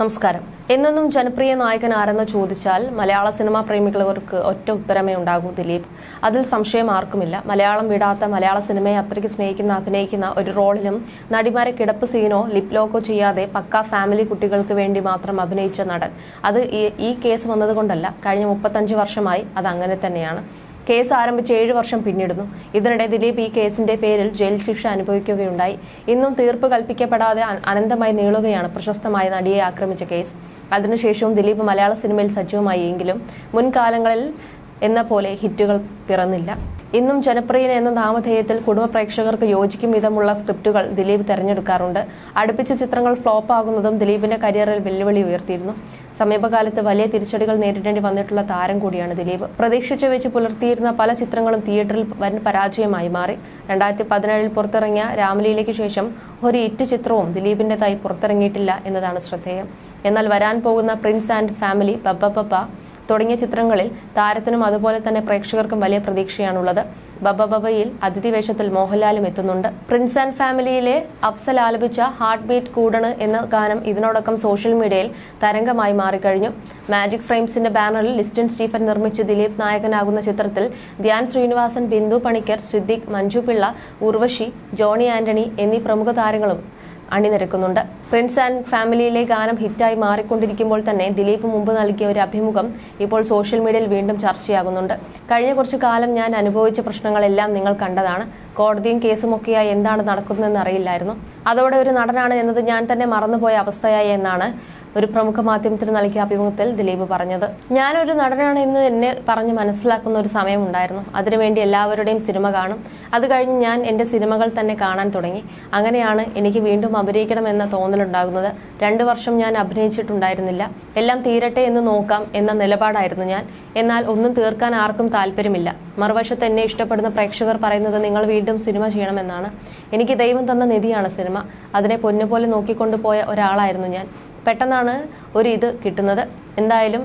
നമസ്കാരം. എന്നെന്നും ജനപ്രിയ നായകൻ ആരെന്ന് ചോദിച്ചാൽ മലയാള സിനിമാ പ്രേമികൾക്ക് ഒറ്റ ഉത്തരമേ ഉണ്ടാകൂ ദിലീപ്. അതിൽ സംശയം ആർക്കുമില്ല. മലയാളം വിടാത്ത മലയാള സിനിമയെ അത്രയ്ക്ക് സ്നേഹിക്കുന്ന അഭിനയിക്കുന്ന ഒരു റോളിലും നടിമാരെ കിടപ്പ് സീനോ ലിപ് ലോക്കോ ചെയ്യാതെ പക്ക ഫാമിലി കുട്ടികൾക്ക് വേണ്ടി മാത്രം അഭിനയിച്ച നടൻ. അത് ഈ- കേസ് വന്നതുകൊണ്ടല്ല കഴിഞ്ഞ മുപ്പത്തഞ്ച് വർഷമായി അത് അങ്ങനെ തന്നെയാണ്. കേസ് ആരംഭിച്ച് ഏഴ് വർഷം പിന്നിടുന്നു. ഇതിനിടെ ദിലീപ് ഈ കേസിന്റെ പേരിൽ ജയിൽ ശിക്ഷ അനുഭവിക്കുകയുണ്ടായി. ഇന്നും തീർപ്പ് കൽപ്പിക്കപ്പെടാതെ അനന്തമായി നീളുകയാണ് പ്രശസ്തമായ നടിയെ ആക്രമിച്ച കേസ്. അതിനുശേഷവും ദിലീപ് മലയാള സിനിമയിൽ സജീവമായി എങ്കിലും മുൻകാലങ്ങളിൽ എന്ന പോലെ ഹിറ്റുകൾ പിറന്നില്ല. ഇന്നും ജനപ്രിയൻ എന്ന നാമധേയത്തിൽ കുടുംബ പ്രേക്ഷകർക്ക് യോജിക്കും വിധമുള്ള സ്ക്രിപ്റ്റുകൾ ദിലീപ് തെരഞ്ഞെടുക്കാറുണ്ട്. അടുപ്പിച്ച ചിത്രങ്ങൾ ഫ്ലോപ്പ് ആകുന്നതും ദിലീപിന്റെ കരിയറിൽ വെല്ലുവിളി ഉയർത്തിയിരുന്നു. സമീപകാലത്ത് വലിയ തിരിച്ചടികൾ നേരിടേണ്ടി വന്നിട്ടുള്ള താരം കൂടിയാണ് ദിലീപ്. പ്രതീക്ഷിച്ചു വെച്ച് പുലർത്തിയിരുന്ന പല ചിത്രങ്ങളും തിയേറ്ററിൽ വൻ പരാജയമായി മാറി. രണ്ടായിരത്തി പതിനേഴിൽ പുറത്തിറങ്ങിയ രാമലീലയ്ക്ക് ശേഷം ഒരു ഇറ്റ് ചിത്രവും ദിലീപിന്റേതായി പുറത്തിറങ്ങിയിട്ടില്ല എന്നതാണ് ശ്രദ്ധേയം. എന്നാൽ വരാൻ പോകുന്ന പ്രിൻസ് ആൻഡ് ഫാമിലി ബബ്ബ ബബ്ബ തുടങ്ങിയ ചിത്രങ്ങളിൽ താരത്തിനും അതുപോലെ തന്നെ പ്രേക്ഷകർക്കും വലിയ പ്രതീക്ഷയാണുള്ളത്. ബബ ബബയിൽ അതിഥി വേഷത്തിൽ മോഹൻലാലും എത്തുന്നുണ്ട്. പ്രിൻസ് ആൻഡ് ഫാമിലിയിലെ അഫ്സൽ ആലപിച്ച ഹാർട്ട് ബീറ്റ് കൂടണ് എന്ന ഗാനം ഇതിനോടൊപ്പം സോഷ്യൽ മീഡിയയിൽ തരംഗമായി മാറിക്കഴിഞ്ഞു. മാജിക് ഫ്രെയിംസിന്റെ ബാനറിൽ ലിസ്റ്റിൻ സ്റ്റീഫൻ നിർമ്മിച്ച് ദിലീപ് നായകനാകുന്ന ചിത്രത്തിൽ ധ്യാൻ ശ്രീനിവാസൻ ബിന്ദു പണിക്കർ സിദ്ദിഖ് മഞ്ജു പിള്ള ഉർവശി ജോണി ആന്റണി എന്നീ പ്രമുഖ താരങ്ങളും അണിനിരക്കുന്നുണ്ട്. ഫ്രണ്ട്സ് ആൻഡ് ഫാമിലിയിലെ ഗാനം ഹിറ്റായി മാറിക്കൊണ്ടിരിക്കുമ്പോൾ തന്നെ ദിലീപ് മുമ്പ് നൽകിയ ഒരു അഭിമുഖം ഇപ്പോൾ സോഷ്യൽ മീഡിയയിൽ വീണ്ടും ചർച്ചയാകുന്നുണ്ട്. കഴിഞ്ഞ കുറച്ചു കാലം ഞാൻ അനുഭവിച്ച പ്രശ്നങ്ങളെല്ലാം നിങ്ങൾ കണ്ടതാണ്. കോടതിയും കേസും ഒക്കെയായി എന്താണ് നടക്കുന്നതെന്ന് അറിയില്ലായിരുന്നു. അതോടെ ഒരു നടനാണ് എന്നത് ഞാൻ തന്നെ മറന്നുപോയ അവസ്ഥയായി എന്നാണ് ഒരു പ്രമുഖ മാധ്യമത്തിന് നൽകിയ അഭിമുഖത്തിൽ ദിലീപ് പറഞ്ഞത് ഞാനൊരു നടനാണ് എന്ന് എന്നെ പറഞ്ഞ് മനസ്സിലാക്കുന്ന ഒരു സമയമുണ്ടായിരുന്നു. അതിനുവേണ്ടി എല്ലാവരുടെയും സിനിമ കാണും. അത് കഴിഞ്ഞ് ഞാൻ എന്റെ സിനിമകൾ തന്നെ കാണാൻ തുടങ്ങി. അങ്ങനെയാണ് എനിക്ക് വീണ്ടും അഭിനയിക്കണമെന്ന തോന്നലുണ്ടാകുന്നത്. രണ്ടു വർഷം ഞാൻ അഭിനയിച്ചിട്ടുണ്ടായിരുന്നില്ല. എല്ലാം തീരട്ടെ എന്ന് നോക്കാം എന്ന നിലപാടായിരുന്നു ഞാൻ. എന്നാൽ ഒന്നും തീർക്കാൻ ആർക്കും താല്പര്യമില്ല. മറുവശത്ത് എന്നെ ഇഷ്ടപ്പെടുന്ന പ്രേക്ഷകർ പറയുന്നത് നിങ്ങൾ വീണ്ടും സിനിമ ചെയ്യണമെന്നാണ്. എനിക്ക് ദൈവം തന്ന നിധിയാണ് സിനിമ. അതിനെ പൊന്നുപോലെ നോക്കിക്കൊണ്ടുപോയ ഒരാളായിരുന്നു ഞാൻ. പെട്ടെന്നാണ് ഒരു ഇത് കിട്ടുന്നത്. എന്തായാലും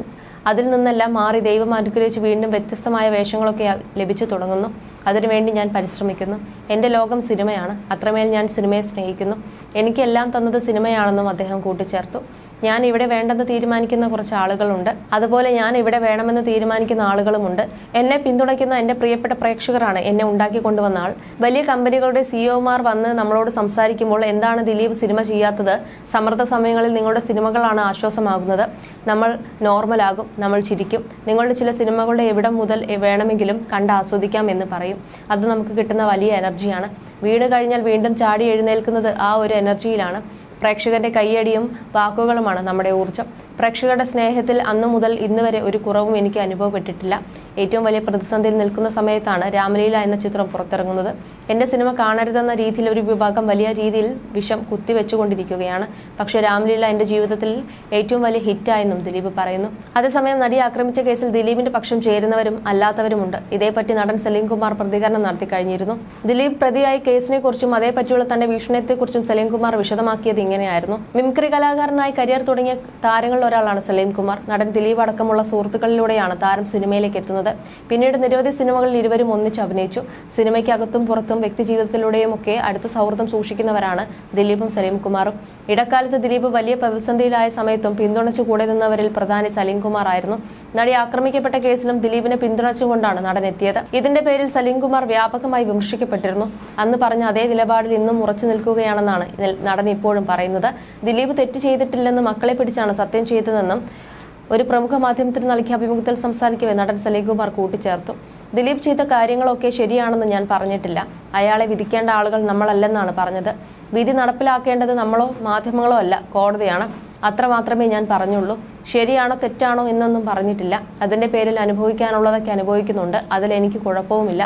അതിൽ നിന്നെല്ലാം മാറി ദൈവം അനുഗ്രഹിച്ച് വീണ്ടും വ്യത്യസ്തമായ വേഷങ്ങളൊക്കെ ലഭിച്ചു തുടങ്ങുന്നു. അതിനുവേണ്ടി ഞാൻ പരിശ്രമിക്കുന്നു. എന്റെ ലോകം സിനിമയാണ്. അത്രമേൽ ഞാൻ സിനിമയെ സ്നേഹിക്കുന്നു. എനിക്കെല്ലാം തന്നത് സിനിമയാണെന്നും അദ്ദേഹം കൂട്ടിച്ചേർത്തു. ഞാൻ ഇവിടെ വേണ്ടെന്ന് തീരുമാനിക്കുന്ന കുറച്ച് ആളുകളുണ്ട് അതുപോലെ ഞാൻ ഇവിടെ വേണമെന്ന് തീരുമാനിക്കുന്ന ആളുകളുമുണ്ട്. എന്നെ പിന്തുണയ്ക്കുന്ന എന്റെ പ്രിയപ്പെട്ട പ്രേക്ഷകരാണ് എന്നെ ഉണ്ടാക്കി കൊണ്ടുവന്ന ആൾ. വലിയ കമ്പനികളുടെ സിഇഒമാർ വന്ന് നമ്മളോട് സംസാരിക്കുമ്പോൾ എന്താണ് ദിലീപ് സിനിമ ചെയ്യാത്തത്? സമ്മർദ്ദ സമയങ്ങളിൽ നിങ്ങളുടെ സിനിമകളാണ് ആശ്വാസമാകുന്നത്. നമ്മൾ നോർമലാകും നമ്മൾ ചിരിക്കും. നിങ്ങളുടെ ചില സിനിമകളുടെ എവിടം മുതൽ വേണമെങ്കിലും കണ്ട് ആസ്വദിക്കാം എന്ന് പറയും. അത് നമുക്ക് കിട്ടുന്ന വലിയ എനർജിയാണ്. വീട് കഴിഞ്ഞാൽ വീണ്ടും ചാടി എഴുന്നേൽക്കുന്നത് ആ ഒരു എനർജിയിലാണ്. പ്രേക്ഷകന്റെ കൈയടിയും വാക്കുകളുമാണ് നമ്മുടെ ഊർജം. പ്രേക്ഷകരുടെ സ്നേഹത്തിൽ അന്നു മുതൽ ഇന്ന് വരെ ഒരു കുറവും എനിക്ക് അനുഭവപ്പെട്ടിട്ടില്ല. ഏറ്റവും വലിയ പ്രതിസന്ധിയിൽ നിൽക്കുന്ന സമയത്താണ് രാമലീല എന്ന ചിത്രം പുറത്തിറങ്ങുന്നത്. എന്റെ സിനിമ കാണരുതെന്ന രീതിയിൽ ഒരു വിഭാഗം വലിയ രീതിയിൽ വിഷം കുത്തിവെച്ചുകൊണ്ടിരിക്കുകയാണ്. പക്ഷെ രാമലീല എന്റെ ജീവിതത്തിൽ ഏറ്റവും വലിയ ഹിറ്റായെന്നും ദിലീപ് പറയുന്നു. അതേസമയം നടി ആക്രമിച്ച കേസിൽ ദിലീപിന്റെ പക്ഷം ചേരുന്നവരും അല്ലാത്തവരുമുണ്ട്. ഇതേപ്പറ്റി നടൻ സലീം കുമാർ പ്രതികരണം നടത്തി കഴിഞ്ഞിരുന്നു. ദിലീപ് പ്രതിയായി കേസിനെ കുറിച്ചും അതേപറ്റിയുള്ള തന്റെ വീക്ഷണത്തെക്കുറിച്ചും സലീം കുമാർ വിശദമാക്കിയത് ഇങ്ങനെയായിരുന്നു. മിമിക്രി കലാകാരനായി കരിയർ തുടങ്ങിയ താരങ്ങളിൽ ഒരാളാണ് സലീം കുമാർ. നടൻ ദിലീപ് അടക്കമുള്ള സുഹൃത്തുക്കളിലൂടെയാണ് താരം സിനിമയിലേക്ക് എത്തുന്നത്. പിന്നീട് നിരവധി സിനിമകളിൽ ഇരുവരും ഒന്നിച്ച് അഭിനയിച്ചു. സിനിമയ്ക്കകത്തും പുറത്തും വ്യക്തിജീവിതത്തിലൂടെയും ഒക്കെ അടുത്ത സൗഹൃദം സൂക്ഷിക്കുന്നവരാണ് ദിലീപും സലീം കുമാറും. ഇടക്കാലത്ത് ദിലീപ് വലിയ പ്രതിസന്ധിയിലായ സമയത്തും പിന്തുണച്ചു കൂടെ നിന്നവരിൽ പ്രധാനി സലീം കുമാർ ആയിരുന്നു. നടി ആക്രമിക്കപ്പെട്ട കേസിലും ദിലീപിനെ പിന്തുണച്ചുകൊണ്ടാണ് നടൻ എത്തിയത്. ഇതിന്റെ പേരിൽ സലീം കുമാർ വ്യാപകമായി വിമർശിക്കപ്പെട്ടിരുന്നു. അന്ന് പറഞ്ഞ അതേ നിലപാടിൽ ഇന്നും ഉറച്ചു നിൽക്കുകയാണെന്നാണ് നടൻ ഇപ്പോഴും പറയുന്നത്. ദിലീപ് തെറ്റ് ചെയ്തിട്ടില്ലെന്ന് മക്കളെ പിടിച്ചാണ് സത്യം ചെയ്തതെന്നും ഒരു പ്രമുഖ മാധ്യമത്തിന് നൽകിയ അഭിമുഖത്തിൽ സംസാരിക്കവേ നടൻ സലീം കുമാർ കൂട്ടിച്ചേർത്തു. ദിലീപ് ചെയ്ത കാര്യങ്ങളൊക്കെ ശരിയാണെന്ന് ഞാൻ പറഞ്ഞിട്ടില്ല. അയാളെ വിധിക്കേണ്ട ആളുകൾ നമ്മളല്ലെന്നാണ് പറഞ്ഞത്. വിധി നടപ്പിലാക്കേണ്ടത് നമ്മളോ മാധ്യമങ്ങളോ അല്ല കോടതിയാണ്. അത്ര മാത്രമേ ഞാൻ പറഞ്ഞുള്ളൂ. ശരിയാണോ തെറ്റാണോ എന്നൊന്നും പറഞ്ഞിട്ടില്ല. അതിന്റെ പേരിൽ അനുഭവിക്കാനുള്ളതൊക്കെ അനുഭവിക്കുന്നുണ്ട്. അതിൽ എനിക്ക് കുഴപ്പവുമില്ല.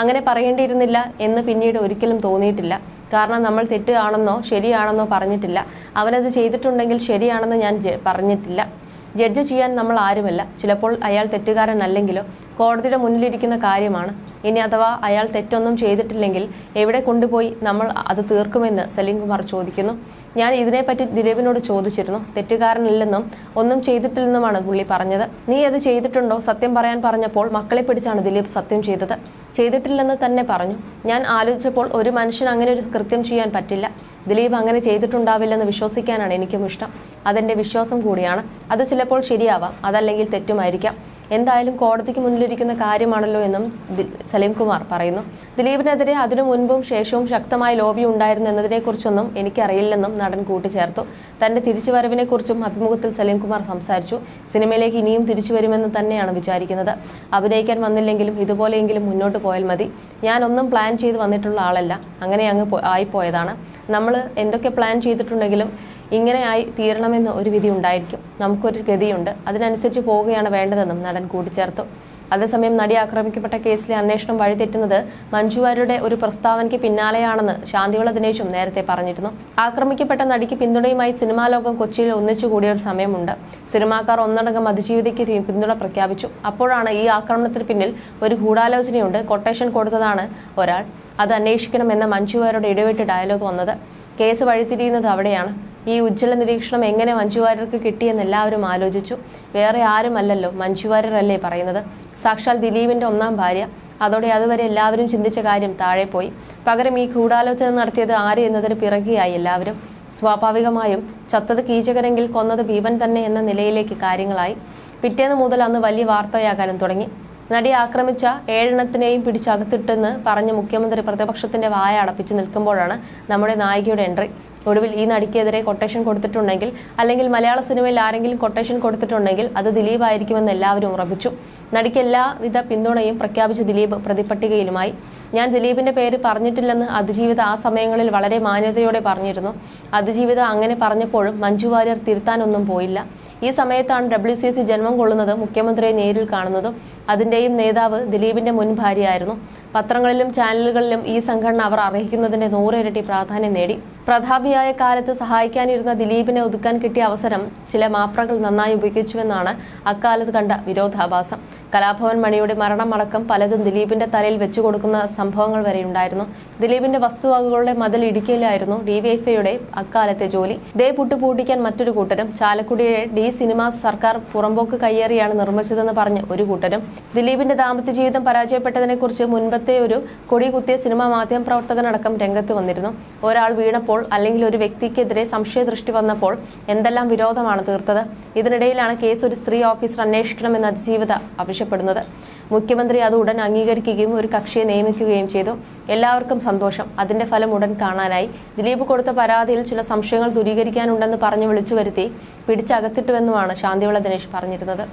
അങ്ങനെ പറയേണ്ടിയിരുന്നില്ല എന്ന് പിന്നീട് ഒരിക്കലും തോന്നിയിട്ടില്ല. കാരണം നമ്മൾ തെറ്റാണെന്നോ ശരിയാണെന്നോ പറഞ്ഞിട്ടില്ല. അവനത് ചെയ്തിട്ടുണ്ടെങ്കിൽ ശരിയാണെന്ന് ഞാൻ പറഞ്ഞിട്ടില്ല. ജഡ്ജ് ചെയ്യാൻ നമ്മൾ ആരുമല്ല. ചിലപ്പോൾ അയാൾ തെറ്റുകാരനല്ലെങ്കിലോ കോടതിയുടെ മുന്നിലിരിക്കുന്ന കാര്യമാണ്. ഇനി അഥവാ അയാൾ തെറ്റൊന്നും ചെയ്തിട്ടില്ലെങ്കിൽ എവിടെ കൊണ്ടുപോയി നമ്മൾ അത് തീർക്കുമെന്ന് സലീം കുമാർ ചോദിക്കുന്നു. ഞാൻ ഇതിനെപ്പറ്റി ദിലീപിനോട് ചോദിച്ചിരുന്നു. തെറ്റുകാരനില്ലെന്നും ഒന്നും ചെയ്തിട്ടില്ലെന്നുമാണ് പുള്ളി പറഞ്ഞത്. നീ അത് ചെയ്തിട്ടുണ്ടോ? സത്യം പറയാൻ പറഞ്ഞപ്പോൾ മക്കളെ പിടിച്ചാണ് ദിലീപ് സത്യം ചെയ്തത്. ചെയ്തിട്ടില്ലെന്ന് തന്നെ പറഞ്ഞു. ഞാൻ ആലോചിച്ചപ്പോൾ ഒരു മനുഷ്യൻ അങ്ങനെ ഒരു കൃത്യം ചെയ്യാൻ പറ്റില്ല. ദിലീപ് അങ്ങനെ ചെയ്തിട്ടുണ്ടാവില്ലെന്ന് വിശ്വസിക്കാനാണ് എനിക്കും ഇഷ്ടം. അതെന്റെ വിശ്വാസം കൂടിയാണ്. അത് ചിലപ്പോൾ ശരിയാവാം. അതല്ലെങ്കിൽ തെറ്റുമായിരിക്കാം. എന്തായാലും കോടതിക്ക് മുന്നിലിരിക്കുന്ന കാര്യമാണല്ലോ എന്നും സലീം കുമാർ പറയുന്നു. ദിലീപിനെതിരെ അതിനു മുൻപും ശേഷവും ശക്തമായ ലോബി ഉണ്ടായിരുന്നു എന്നതിനെക്കുറിച്ചൊന്നും എനിക്കറിയില്ലെന്നും നടൻ കൂട്ടിച്ചേർത്തു. തന്റെ തിരിച്ചുവരവിനെക്കുറിച്ചും അഭിമുഖത്തിൽ സലീം കുമാർ സംസാരിച്ചു. സിനിമയിലേക്ക് ഇനിയും തിരിച്ചു വരുമെന്ന് തന്നെയാണ് വിചാരിക്കുന്നത്. അഭിനയിക്കാൻ വന്നില്ലെങ്കിലും ഇതുപോലെയെങ്കിലും മുന്നോട്ട് പോയാൽ മതി. ഞാനൊന്നും പ്ലാൻ ചെയ്ത് വന്നിട്ടുള്ള ആളല്ല. അങ്ങനെ അങ്ങ് ആയിപ്പോയതാണ്. നമ്മൾ എന്തൊക്കെ പ്ലാൻ ചെയ്തിട്ടുണ്ടെങ്കിലും ഇങ്ങനെ ആയി തീരണമെന്ന് ഒരു വിധി ഉണ്ടായിരിക്കും. നമുക്കൊരു ഗതിയുണ്ട്. അതിനനുസരിച്ച് പോവുകയാണ് വേണ്ടതെന്നും നടൻ കൂട്ടിച്ചേർത്തു. അതേസമയം നടി ആക്രമിക്കപ്പെട്ട കേസിലെ അന്വേഷണം വഴിതെറ്റുന്നത് മഞ്ജു വാര്യരുടെ ഒരു പ്രസ്താവനയ്ക്ക് പിന്നാലെയാണെന്ന് ശാന്തിവിള ദിനേശും നേരത്തെ പറഞ്ഞിരുന്നു. ആക്രമിക്കപ്പെട്ട നടിക്ക് പിന്തുണയുമായി സിനിമാ ലോകം കൊച്ചിയിൽ ഒന്നിച്ചുകൂടിയ ഒരു സമയമുണ്ട്. സിനിമാക്കാർ ഒന്നടങ്കം അതിജീവിതയ്ക്ക് പിന്തുണ പ്രഖ്യാപിച്ചു. അപ്പോഴാണ് ഈ ആക്രമണത്തിന് പിന്നിൽ ഒരു ഗൂഢാലോചനയുണ്ട്. കൊട്ടേഷൻ കൊടുത്തതാണ് ഒരാൾ. അത് അന്വേഷിക്കണമെന്ന മഞ്ജു വാര്യരുടെ ഇടവിട്ട് ഡയലോഗ് വന്നത്. കേസ് വഴിതിരിയുന്നത് അവിടെയാണ്. ഈ ഉജ്ജ്വല നിരീക്ഷണം എങ്ങനെ മഞ്ജു വാര്യർക്ക് കിട്ടിയെന്ന് എല്ലാവരും ആലോചിച്ചു. വേറെ ആരുമല്ലല്ലോ മഞ്ജു വാര്യരല്ലേ പറയുന്നത്. സാക്ഷാൽ ദിലീപിന്റെ ഒന്നാം ഭാര്യ. അതോടെ അതുവരെ എല്ലാവരും ചിന്തിച്ച കാര്യം താഴെ പോയി. പകരം ഈ ഗൂഢാലോചന നടത്തിയത് ആര് എന്നതിന് പിറകെയായി എല്ലാവരും. സ്വാഭാവികമായും ചത്തത് കീചകരെങ്കിൽ കൊന്നത് ഭീമൻ തന്നെ എന്ന നിലയിലേക്ക് കാര്യങ്ങളായി. പിറ്റേന്ന് മുതൽ അന്ന് വലിയ വാർത്തയാകാനും തുടങ്ങി. നടി ആക്രമിച്ച ഏഴെണ്ണത്തിനെയും പിടിച്ചകത്തിട്ടെന്ന് പറഞ്ഞ് മുഖ്യമന്ത്രി പ്രതിപക്ഷത്തിന്റെ വായ അടപ്പിച്ചു നിൽക്കുമ്പോഴാണ് നമ്മുടെ നായികയുടെ എൻട്രി. ഒടുവിൽ ഈ നടിക്കെതിരെ കൊട്ടേഷൻ കൊടുത്തിട്ടുണ്ടെങ്കിൽ അല്ലെങ്കിൽ മലയാള സിനിമയിൽ ആരെങ്കിലും കൊട്ടേഷൻ കൊടുത്തിട്ടുണ്ടെങ്കിൽ അത് ദിലീപ് ആയിരിക്കുമെന്ന് എല്ലാവരും ഉറപ്പിച്ചു. നടിക്ക് എല്ലാവിധ പിന്തുണയും പ്രഖ്യാപിച്ച ദിലീപ് പ്രതിപട്ടികയിലുമായി ഞാൻ ദിലീപിന്റെ പേര് പറഞ്ഞിട്ടില്ലെന്ന് അതിജീവിത ആ സമയങ്ങളിൽ വളരെ മാന്യതയോടെ പറഞ്ഞിരുന്നു. അതിജീവിത അങ്ങനെ പറഞ്ഞപ്പോഴും മഞ്ജു വാര്യർ തിരുത്താനൊന്നും പോയില്ല. ഈ സമയത്താണ് ഡബ്ല്യു സി സി ജന്മം കൊള്ളുന്നത് മുഖ്യമന്ത്രിയെ നേരിൽ കാണുന്നതും അതിന്റെയും നേതാവ് ദിലീപിന്റെ മുൻ ഭാര്യയായിരുന്നു. പത്രങ്ങളിലും ചാനലുകളിലും ഈ സംഘടന അവർ അർഹിക്കുന്നതിന്റെ നൂറിരട്ടി പ്രാധാന്യം നേടി. പ്രതാപിയായ കാലത്ത് സഹായിക്കാനിരുന്ന ദിലീപിനെ ഒതുക്കാൻ കിട്ടിയ അവസരം ചില മാപ്രകൾ നന്നായി ഉപയോഗിച്ചുവെന്നാണ് അക്കാലത്ത് കണ്ട വിരോധാഭാസം. കലാഭവൻ മണിയുടെ മരണമടക്കം പലതും ദിലീപിന്റെ തലയിൽ വെച്ചു കൊടുക്കുന്ന സംഭവങ്ങൾ വരെ ഉണ്ടായിരുന്നു. ദിലീപിന്റെ വസ്തുവകകളുടെ മതിൽ ഇടുക്കിയിലായിരുന്നു ഡിവൈഎഫ്ഐയുടെ അക്കാലത്തെ ജോലി. ദേ പുട്ടുപൂട്ടിക്കാൻ മറ്റൊരു കൂട്ടരും ചാലക്കുടിയുടെ ഡി സിനിമാസ് സർക്കാർ പുറമ്പോക്ക് കയ്യേറിയാണ് നിർമ്മിച്ചതെന്ന് പറഞ്ഞ് ഒരു കൂട്ടരും. ദിലീപിന്റെ ദാമ്പത്യ ജീവിതം പരാജയപ്പെട്ടതിനെക്കുറിച്ച് മുൻപത്തെ ഒരു കൊടി കുത്തിയ സിനിമാ മാധ്യമ പ്രവർത്തകനടക്കം രംഗത്ത് വന്നിരുന്നു. ഒരാൾ വീണപ്പോൾ അല്ലെങ്കിൽ ഒരു വ്യക്തിക്കെതിരെ സംശയദൃഷ്ടി വന്നപ്പോൾ എന്തെല്ലാം വിരോധമാണ് തീർത്തത്? ഇതിനിടയിലാണ് കേസ് ഒരു സ്ത്രീ ഓഫീസർ അന്വേഷിക്കണമെന്ന് അതിജീവിത ആവശ്യപ്പെടുന്നത്. മുഖ്യമന്ത്രി അത് ഉടൻ അംഗീകരിക്കുകയും ഒരു കക്ഷിയെ നിയമിക്കുകയും ചെയ്തു. എല്ലാവർക്കും സന്തോഷം. അതിന്റെ ഫലം ഉടൻ കാണാനായി. ദിലീപ് കൊടുത്ത പരാതിയിൽ ചില സംശയങ്ങൾ ദൂരീകരിക്കാനുണ്ടെന്ന് പറഞ്ഞു വിളിച്ചു വരുത്തി പിടിച്ചകത്തിട്ടുവെന്നുമാണ് ശാന്തിവിള ദിനേശ് പറഞ്ഞിരുന്നത്.